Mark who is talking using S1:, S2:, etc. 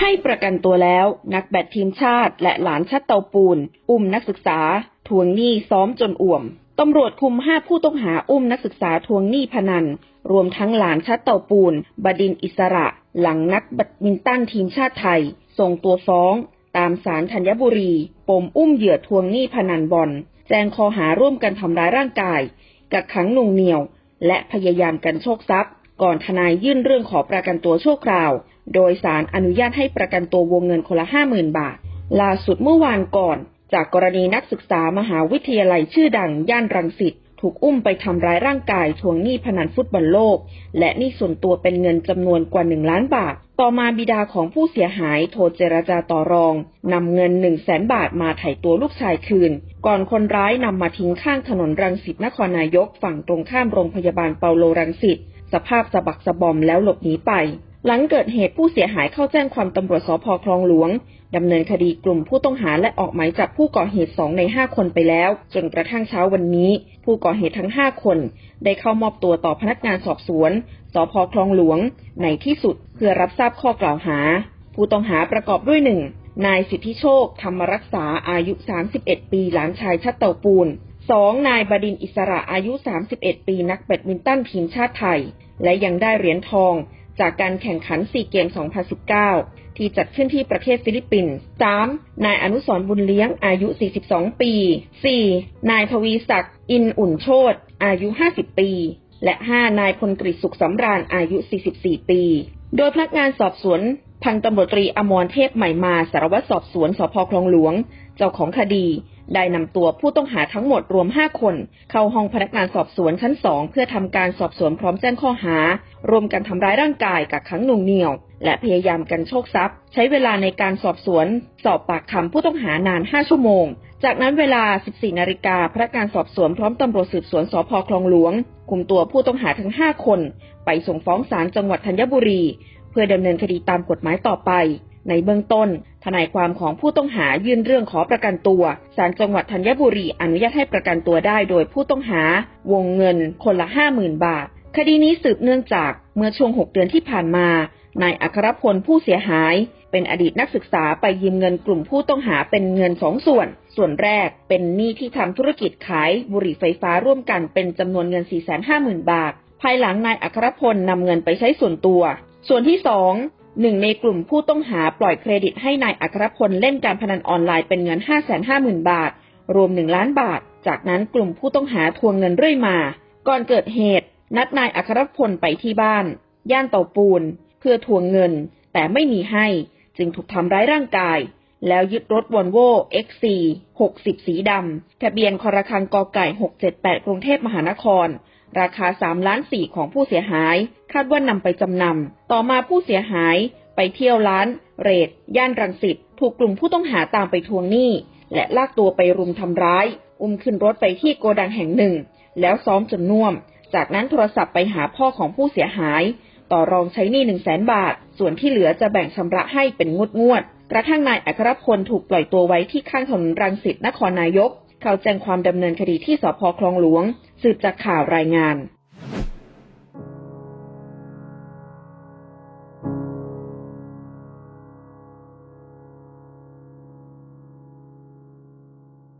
S1: ให้ประกันตัวแล้ว นักแบดทีมชาติ และหลานชัดเตาปูน อุ้มนักศึกษา ทวงหนี้ซ้อมจนอ่วมตำรวจคุมห้าผู้ต้องหาอุ้มนักศึกษาทวงหนี้พนัน รวมทั้งหลานชัดเตาปูน บดินอิสระ หลังนักแบดมินตันทีมชาติไทย ส่งตัวฟ้อง ตามศาลธัญบุรี ปมอุ้มเหยื่อทวงหนี้พนันบอล แจ้งข้อหาร่วมกันทำร้ายร่างกาย กักขังหน่วงเหนี่ยว และพยายามกันโชคทรัพย์ ก่อนทนายยื่นเรื่องขอประกันตัวชั่วคราว โดยสารอนุญาตให้ประกันตัววงเงินคนละห้าหมื่นบาท ล่าสุดเมื่อวานก่อน จากกรณีนักศึกษามหาวิทยาลัยชื่อดังย่านรังสิตถูกอุ้มไปทำร้ายร่างกายทวงหนี้พนันฟุตบอลโลก และหนี้ส่วนตัวเป็นเงินจำนวนกว่าหนึ่งล้านบาท ต่อมาบิดาของผู้เสียหายโทรเจรจาต่อรองนำเงินหนึ่งแสนบาทมาไถ่ตัวลูกชายคืน ก่อนคนร้ายนำมาทิ้งข้างถนนรังสิตนครนายกฝั่งตรงข้ามโรงพยาบาลเปาโลรังสิต สภาพสะบักสะบอมแล้วหลบหนีไป หลังเกิดเหตุผู้เสียหายเข้าแจ้งความตำรวจสพคลองหลวงดำเนินคดีกลุ่มผู้ต้องหาและออกหมายจับผู้ก่อเหตุสองในห้าคนไปแล้ว จนกระทั่งเช้าวันนี้ ผู้ก่อเหตุทั้งห้าคน ได้เข้ามอบตัวต่อพนักงานสอบสวน สพคลองหลวง ในที่สุดเพื่อรับทราบข้อกล่าวหา ผู้ต้องหาประกอบด้วยหนึ่งนายสิทธิโชค ธรรมรักษาอายุ 31 ปีหลานชายชัดเต่าปูน 2. นายบดินอิสระอายุ 31 ปีนักแบดมินตันทีมชาติไทย และยังได้เหรียญทองจากการแข่งขัน4เกม 2019 ที่จัดขึ้นที่ประเทศฟิลิปปินส์ 3. นายอนุสรบุญเลี้ยง อายุ 42 ปี 4. นายทวีศักดิ์ อินอุ่นโชตอายุ 50 ปี และ 5. นายพลกฤษสุขสำราญ อายุ 44 ปี โดยพนักงานสอบสวน พันตำรวจตรีอมรเทพใหม่มาสารวัตรสอบสวนสพคลองหลวง เจ้าของคดี ได้นำตัวผู้ต้องหาทั้งหมดรวม 5 คน เข้าห้องพนักงานสอบสวนชั้น 2 เพื่อทำการสอบสวนพร้อมแจ้งข้อหา รวมกันทำร้ายร่างกายกักขังหน่วงเหนี่ยว และพยายามกันโชคทรัพย์ ใช้เวลาในการสอบสวน สอบปากคำผู้ต้องหานาน 5 ชั่วโมง จากนั้นเวลา 14 นาฬิกาพนักงานสอบสวนพร้อมตำรวจสืบสวนสพคลองหลวงคุมตัวผู้ต้องหาทั้ง 5 คน ไปส่งฟ้องศาลจังหวัดธัญบุรี พื่อดำเนินคดีตามกฎหมายต่อไป ในเบื้องต้น ทนายความของผู้ต้องหายื่นเรื่องขอประกันตัว ศาลจังหวัดธัญบุรีอนุญาตให้ประกันตัวได้ โดยผู้ต้องหาวงเงิน คนละห้าหมื่นบาท คดีนี้สืบเนื่องจากเมื่อช่วง 6 เดือนที่ผ่านมานายอัครพลผู้เสียหาย เป็นอดีตนักศึกษาไปยืมเงินกลุ่มผู้ต้องหาเป็นเงินสองส่วน ส่วนแรกเป็นหนี้ที่ทำธุรกิจขายบุหรี่ไฟฟ้าร่วมกันเป็นจำนวนเงิน 450,000 บาท ภายหลังนายอัครพลนำเงินไปใช้ส่วนตัว ส่วนที่สองหนึ่งในกลุ่มผู้ต้องหาปล่อยเครดิตให้นายอัครพลเล่นการพนันออนไลน์เป็นเงิน 550,000 บาท รวม 1 ล้านบาท จากนั้นกลุ่มผู้ต้องหาทวงเงินเรื่อยมา ก่อนเกิดเหตุ นัดนายอัครพลไปที่บ้าน ย่านเตาปูน เพื่อทวงเงิน แต่ไม่มีให้ จึงถูกทำร้ายร่างกาย แล้วยึดรถวอลโว่ XC 60 สีดำทะเบียนคอรคังกอไก่ 678 กรุงเทพมหานคร ราคา3ล้าน4ของผู้เสียหาย คาดว่านำไปจำนำ ต่อมาผู้เสียหายไปเที่ยวร้าน เรด ย่านรังสิต ถูกกลุ่มผู้ต้องหาตามไปทวงหนี้ และลากตัวไปรุมทำร้าย อุ้มขึ้นรถไปที่โกดังแห่งหนึ่ง แล้วซ้อมจนน่วม จากนั้นโทรศัพท์ไปหาพ่อของผู้เสียหาย ต่อรองใช้หนี้หนึ่งแสนบาท ส่วนที่เหลือจะแบ่งชำระให้เป็นงวดงวด กระทั่งนายอัครพลถูกปล่อยตัวไว้ที่ข้างถนนรังสิตนครนายก เขาแจ้งความดำเนินคดีที่สพคลองหลวงสืบจากข่าวรายงาน